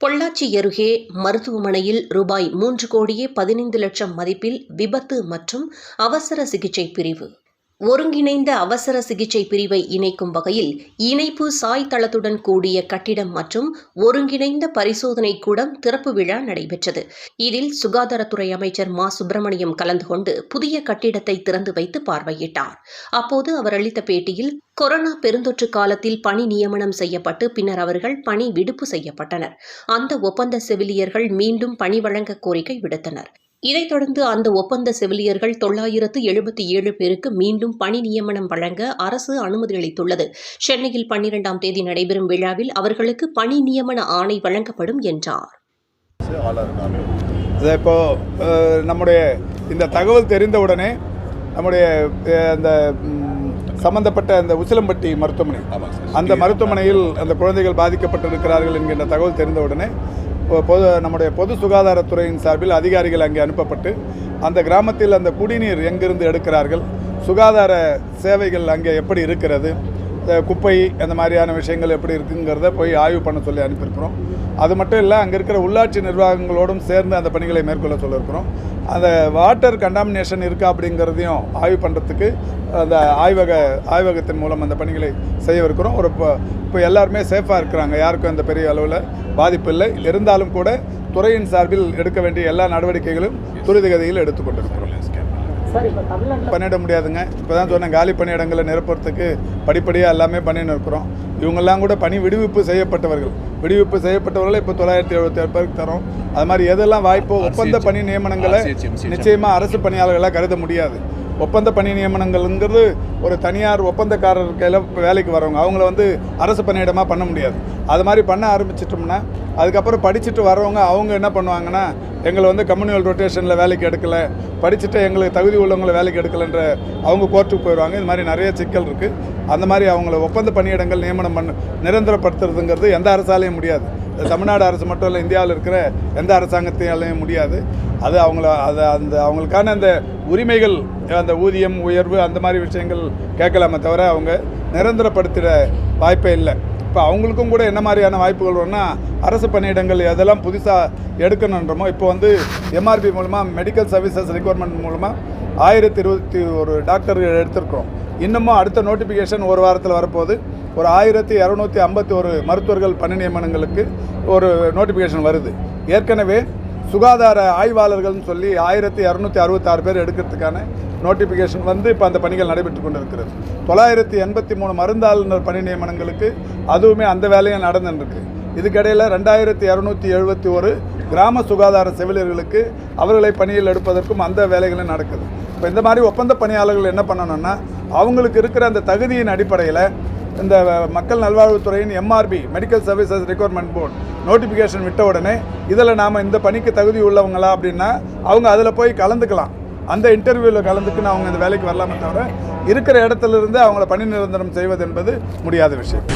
பொள்ளாச்சி அருகே மருத்துவமனையில் ரூபாய் மூன்று கோடியே பதினைந்து லட்சம் மதிப்பில் விபத்து மற்றும் அவசர சிகிச்சை பிரிவு. ஒருங்கிணைந்த அவசர சிகிச்சை பிரிவை இணைக்கும் வகையில் இணைப்பு சாய் தளத்துடன் கூடிய கட்டிடம் மற்றும் ஒருங்கிணைந்த பரிசோதனை கூடம் திறப்பு விழா நடைபெற்றது. இதில் சுகாதாரத்துறை அமைச்சர் மா. சுப்பிரமணியம் கலந்து கொண்டு புதிய கட்டிடத்தை திறந்து வைத்து பார்வையிட்டார். அப்போது அவர் அளித்த பேட்டியில் கொரோனா பெருந்தொற்று காலத்தில் பணி நியமனம் செய்யப்பட்டு பின்னர் அவர்கள் பணி விடுப்பு செய்யப்பட்டனர். அந்த ஒப்பந்த செவிலியர்கள் மீண்டும் பணி வழங்க கோரிக்கை விடுத்தனர். இதைத் தொடர்ந்து அந்த ஒப்பந்த செவிலியர்கள் தொள்ளாயிரத்து எழுபத்தி ஏழு பேருக்கு மீண்டும் பணி நியமனம் வழங்க அரசு அனுமதி அளித்துள்ளது. சென்னையில் பன்னிரெண்டாம் தேதி நடைபெறும் விழாவில் அவர்களுக்கு பணி நியமன ஆணை வழங்கப்படும் என்றார். இப்போ நம்முடைய இந்த தகவல் தெரிந்தவுடனே நம்முடைய அந்த சம்பந்தப்பட்ட அந்த உசிலம்பட்டி மருத்துவமனை அந்த மருத்துவமனையில் அந்த குழந்தைகள் பாதிக்கப்பட்டிருக்கிறார்கள் என்கின்ற தகவல் தெரிந்தவுடனே பொது நம்முடைய பொது சுகாதாரத்துறையின் சார்பில் அதிகாரிகள் அங்கே அனுப்பப்பட்டு அந்த கிராமத்தில் அந்த குடிநீர் எங்கிருந்து எடுக்கிறார்கள் சுகாதார சேவைகள் அங்கே எப்படி இருக்கிறது இந்த குப்பை அந்த மாதிரியான விஷயங்கள் எப்படி இருக்குங்கிறத போய் ஆய்வு பண்ண சொல்லி அனுப்பியிருக்கிறோம். அது மட்டும் இல்லை அங்கே இருக்கிற உள்ளாட்சி நிர்வாகங்களோடும் சேர்ந்து அந்த பணிகளை மேற்கொள்ள சொல்லியிருக்கிறோம். அந்த வாட்டர் கண்டாமினேஷன் இருக்கா அப்படிங்கிறதையும் ஆய்வு பண்ணுறதுக்கு அந்த ஆய்வக ஆய்வகத்தின் மூலம் அந்த பணிகளை செய்யவிருக்கிறோம் ஒரு இப்போ இப்போ எல்லாருமே சேஃபாக இருக்கிறாங்க. யாருக்கும் அந்த பெரிய அளவில் பாதிப்பு இல்லை. இருந்தாலும் கூட துறையின் சார்பில் எடுக்க வேண்டிய எல்லா நடவடிக்கைகளும் துரிதகதியில் எடுத்துக்கொண்டிருக்கிறோம் பண்ணிட முடியாதுங்க. இப்போ தான் சொன்னேன் காலி பணியிடங்களை நிரப்புறதுக்கு படிப்படியாக எல்லாமே பண்ணின்னு இருக்கிறோம். இவங்கெல்லாம் கூட பணி விடுவிப்பு செய்யப்பட்டவர்கள். விடுவிப்பு செய்யப்பட்டவர்களை இப்போ தொள்ளாயிரத்தி எழுபத்தி ஏழு பேருக்கு தரோம். அது மாதிரி எதெல்லாம் வாய்ப்போ ஒப்பந்த பணி நியமனங்களை நிச்சயமாக அரசு பணியாளர்களாக கருத முடியாது. ஒப்பந்த பணி நியமனங்கள்ங்கிறது ஒரு தனியார் ஒப்பந்தக்காரர் கையில் வேலைக்கு வரவங்க. அவங்கள வந்து அரசு பணியிடமாக பண்ண முடியாது. அது மாதிரி பண்ண ஆரம்பிச்சிட்டோம்னா அதுக்கப்புறம் படிச்சுட்டு வரவங்க அவங்க என்ன பண்ணுவாங்கன்னா எங்களை வந்து கம்யூனியல் ரொட்டேஷனில் வேலைக்கு எடுக்கலை படிச்சுட்டு எங்களுக்கு தகுதி உள்ளவங்களை வேலைக்கு எடுக்கலைன்ற அவங்க கோர்ட்டுக்கு போயிடுவாங்க. இது மாதிரி நிறைய சிக்கல் இருக்குது அந்த மாதிரி அவங்கள ஒப்பந்த பணியிடங்கள் நியமனம் பண்ண நிரந்தரப்படுத்துறதுங்கிறது எந்த அரசாலையும் முடியாது. தமிழ்நாடு அரசு மட்டும் இல்லை இந்தியாவில் இருக்கிற எந்த அரசாங்கத்தினாலையும் முடியாது. அது அவங்கள அது அந்த அவங்களுக்கான அந்த உரிமைகள் அந்த ஊதியம் உயர்வு அந்த மாதிரி விஷயங்கள் கேட்கலாமே தவிர அவங்க நிரந்தரப்படுத்திட வாய்ப்பே இல்லை. இப்போ அவங்களுக்கும் கூட என்ன மாதிரியான வாய்ப்புகள் வரும்னா அரசு பணியிடங்கள் எதெல்லாம் புதுசாக எடுக்கணுன்றமோ இப்போ வந்து எம்ஆர்பி மூலமாக மெடிக்கல் சர்வீசஸ் ரெக்குவயர்மெண்ட் மூலமாக ஆயிரத்தி இருபத்தி ஒரு டாக்டர்கள் எடுத்திருக்கிறோம். இன்னமும் அடுத்த நோட்டிஃபிகேஷன் ஒரு வாரத்தில் வரப்போகுது. ஒரு ஆயிரத்தி இரநூத்தி ஐம்பத்தி ஒரு மருத்துவர்கள் பணி நியமனங்களுக்கு ஒரு நோட்டிஃபிகேஷன் வருது. ஏற்கனவே சுகாதார ஆய்வாளர்கள்னு சொல்லி ஆயிரத்தி இரநூத்தி அறுபத்தாறு பேர் எடுக்கிறதுக்கான நோட்டிஃபிகேஷன் வந்து இப்போ அந்த பணிகள் நடைபெற்று கொண்டிருக்கிறது. தொள்ளாயிரத்தி எண்பத்தி மூணு மருந்தாளுநர் பணி நியமனங்களுக்கு அதுவுமே அந்த வேலையும் நடந்துருக்கு இதுக்கிடையில் ரெண்டாயிரத்தி இரநூத்தி எழுபத்தி ஒரு கிராம சுகாதார செவிலியர்களுக்கு அவர்களை பணியில் எடுப்பதற்கும் அந்த வேலைகளும் நடக்குது. இப்போ இந்த மாதிரி ஒப்பந்த பணியாளர்கள் என்ன பண்ணணும்னா அவங்களுக்கு இருக்கிற அந்த தகுதியின் அடிப்படையில் இந்த மக்கள் நல்வாழ்வுத்துறையின் MRB medical services requirement board notification விட்ட உடனே இதில் நாம் இந்த பணிக்கு தகுதி உள்ளவங்களா அப்படின்னா அவங்க அதில் போய் கலந்துக்கலாம். அந்த இன்டர்வியூவில் கலந்துக்குன்னு அவங்க இந்த வேலைக்கு வரலாமே தவிர இருக்கிற இடத்துல இருந்து அவங்கள பணி நிரந்தரம் செய்வது என்பது முடியாத விஷயம்.